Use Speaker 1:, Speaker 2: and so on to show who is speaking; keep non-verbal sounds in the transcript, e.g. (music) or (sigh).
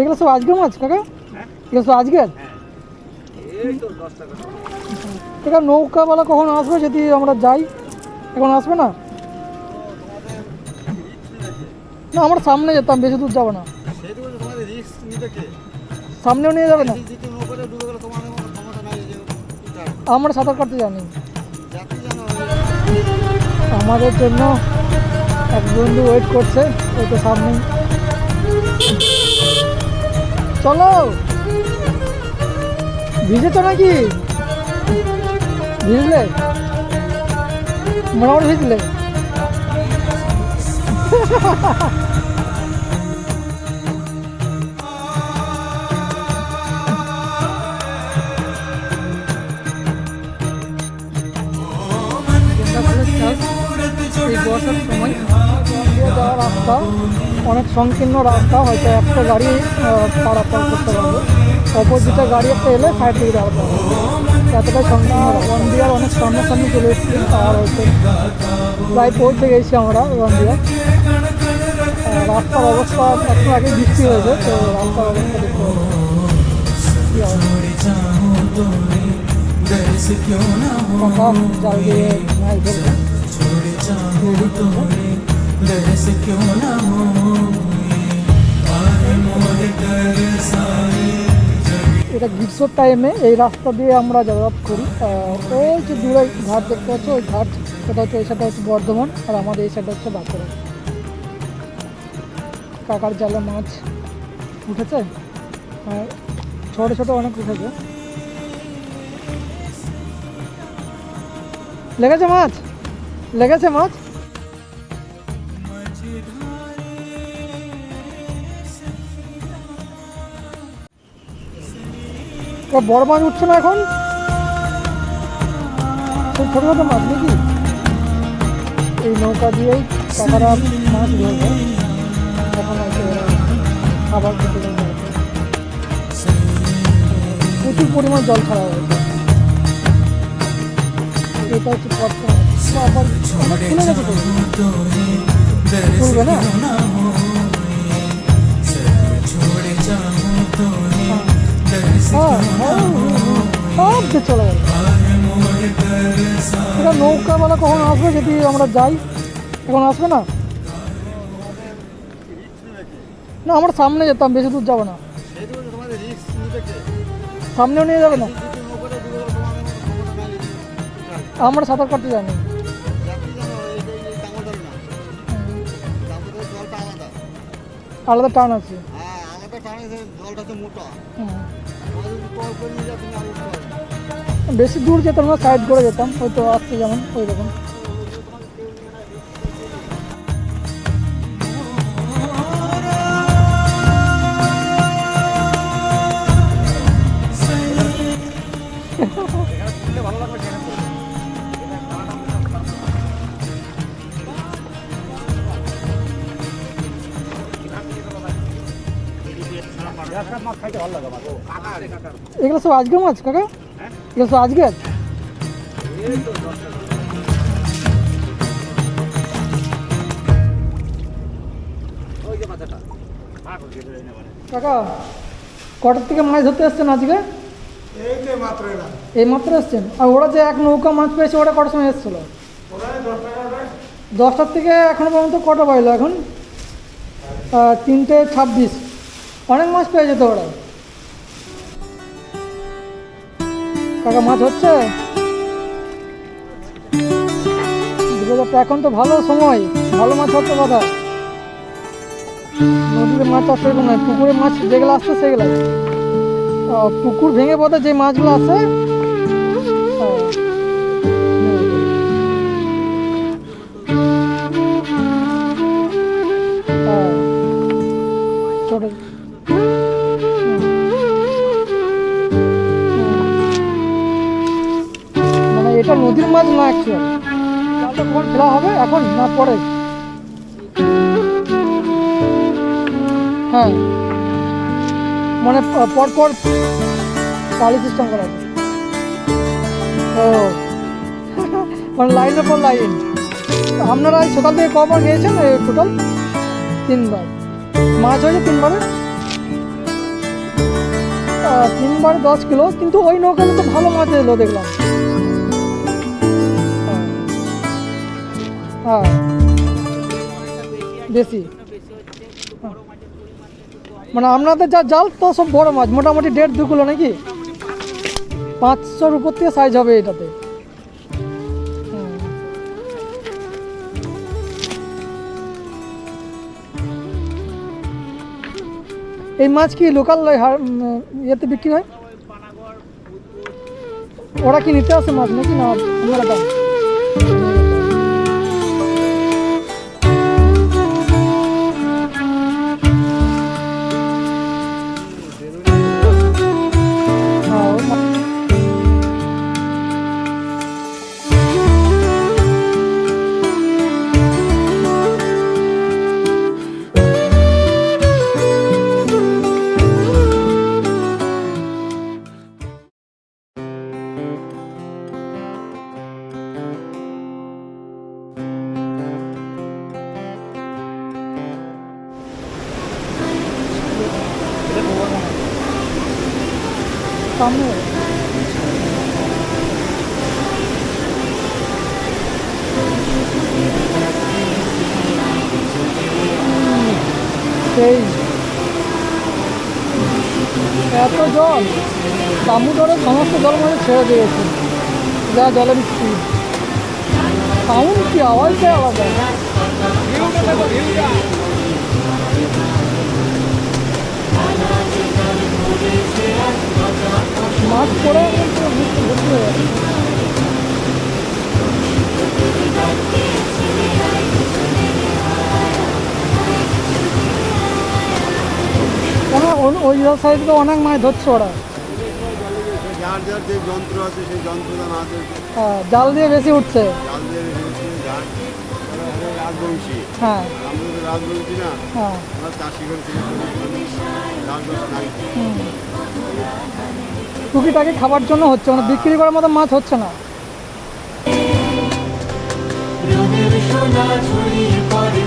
Speaker 1: এগুলো সব আজকের মাছ, কাকা? এগুলো সব আজকের? কাকা, নৌকাওয়ালা কখন আসবে যদি আমরা যাই? এখন আসবে না? না, আমরা সামনে যেতাম, বেশি দূর যাব না। সামনেও নিয়ে যাবে না। আমরা সাঁতার কাটতে জানি। আমাদের জন্য এক বন্ধু ওয়েট করছে, ওই তো সামনেই। চলো। ভিজেছো নাকি? ভিজলে? মোটামুটি ভিজলে। (laughs) রাস্তা অনেক সংকীর্ণ রাস্তা হয়তো একটা গাড়ি পারাপার করতে পারবে। অপোজিটে গাড়ি একটা এলে সাইড থেকে দাঁড়াতে হবে। এতটাই সংকীর্ণ রন্ডিয়ার অনেক সামনাসামনি চলে এসেছি আর হয়তো প্রায় পৌঁছে গেছি আমরা রন্ডিয়া রাস্তার অবস্থা একটু আগে বৃষ্টি হয়েছে তো রাস্তার অবস্থা দেখতে হবে এটা গ্রীষ্মের টাইমে এই রাস্তা দিয়ে আমরা যাতায়াত করি। ওই যে দূরে ঘাট দেখতে পাচ্ছ, ওই ঘাট। সেটা হচ্ছে, এই সাইডটা হচ্ছে বর্ধমান, আর আমাদের এই সাইডটা হচ্ছে বাঁকুড়া। কাকার জালে মাছ উঠেছে। আর ছোটো ছোটো অনেক উঠেছে। লেগেছে মাছ? লেগেছে মাছ? বড় মাছ উঠছে না এখন? সব ছোটো ছোটো মাছ নাকি? এই নৌকা দিয়েই কাকারা মাছ ধরবে। এখন খাবার খেতে প্রচুর পরিমাণ জল ছাড়া হয়েছে। এটা হচ্ছে গেছে না? সব যে চলে গেল এটা নৌকাওয়ালা কখন আসবে যদি আমরা যাই এখন আসবে না না আমরা সামনে যেতাম বেশি দূর যাব না
Speaker 2: তো
Speaker 1: সামনেও নিয়ে যাবে না। আমরা সাঁতার কাটতে জানি
Speaker 2: আলাদা
Speaker 1: টান আছে
Speaker 2: হ্যাঁ আলাদা টানে যে জলটা হচ্ছে মোটা
Speaker 1: বেশি দূর যেতাম না সাইড করে যেতাম হয়তো আসতে যেমন ওই রকম। এগুলো সব আজকের মাছ, কাকা? এগুলো সব
Speaker 3: মাথাটা
Speaker 1: কাকা, কটার থেকে মাছ ধরতে এসছেন আজকে?
Speaker 4: এই মাত্র
Speaker 1: এসছেন। আর ওরা যে এক নৌকা মাছ পেয়েছে, ওরা কটার সময় এসেছিল? দশটার থেকে এখনও পর্যন্ত কটা বাজলো এখন? তিনটে ছাব্বিশ। অনেক মাছ পেয়েছে তো ওরা? কাকা মাছ হচ্ছে এখন তো ভালো সময় ভালো মাছ হচ্ছে কথা নদীতে মাছ আসছে এরকম নয় পুকুরে মাছ যেগুলো আসছে সেগুলো পুকুর ভেঙে পথে যে মাছগুলো হ্যাঁ ছোট মাছ না কখন হবে এখন না পরে? হ্যাঁ। মানে প- পর পর পালি সিস্টেম করা আছে। ও। (laughs) মানে লাইনের পর লাইন আপনারা সকাল থেকে কবার গিয়েছেন টোটাল তিনবার। মাছ হয়েছে তিনবারে? তিনবার দশ কিলো, কিন্তু ওই নৌকাতে তো ভালো মাছ এলো দেখলাম। হ্যাঁ। বেশি। মানে আপনাদের যা জাল, তো সব বড় মাছ, মোটামুটি দেড় দু কিলো নাকি? পাঁচশোর উপর থেকে সাইজ হবে এটাতে। এই মাছ কি লোকাল ইয়েতে বিক্রি হয়? ওরা কি নিতে আসে মাছ নাকি না? আপনারা সেই। এত জল। দামোদরের সমস্ত জল মধ্যে ছেড়ে দিয়েছে। যা জলের স্পিড। সাউন্ড কি আওয়াজটাই আলাদা। যাচ্ছে। কেন ওই- সাইডে তো অনেক মাছ ধরছে ওরা।
Speaker 2: যার যার যে যন্ত্র আছে সেই যন্ত্রটা না
Speaker 1: হ্যাঁ, জাল দিয়ে বেশি উঠছে।
Speaker 2: জাল দিয়ে দিচ্ছে, যার রাজবংশী।
Speaker 1: হ্যাঁ।
Speaker 2: আমরা তো রাজবংশী না।
Speaker 1: হ্যাঁ।
Speaker 2: আমরা চাষি করে
Speaker 1: টুকিটাকি খাবার জন্য হচ্ছে মানে বিক্রি করার মতো মাছ হচ্ছে না। ছড়িয়ে পড়ে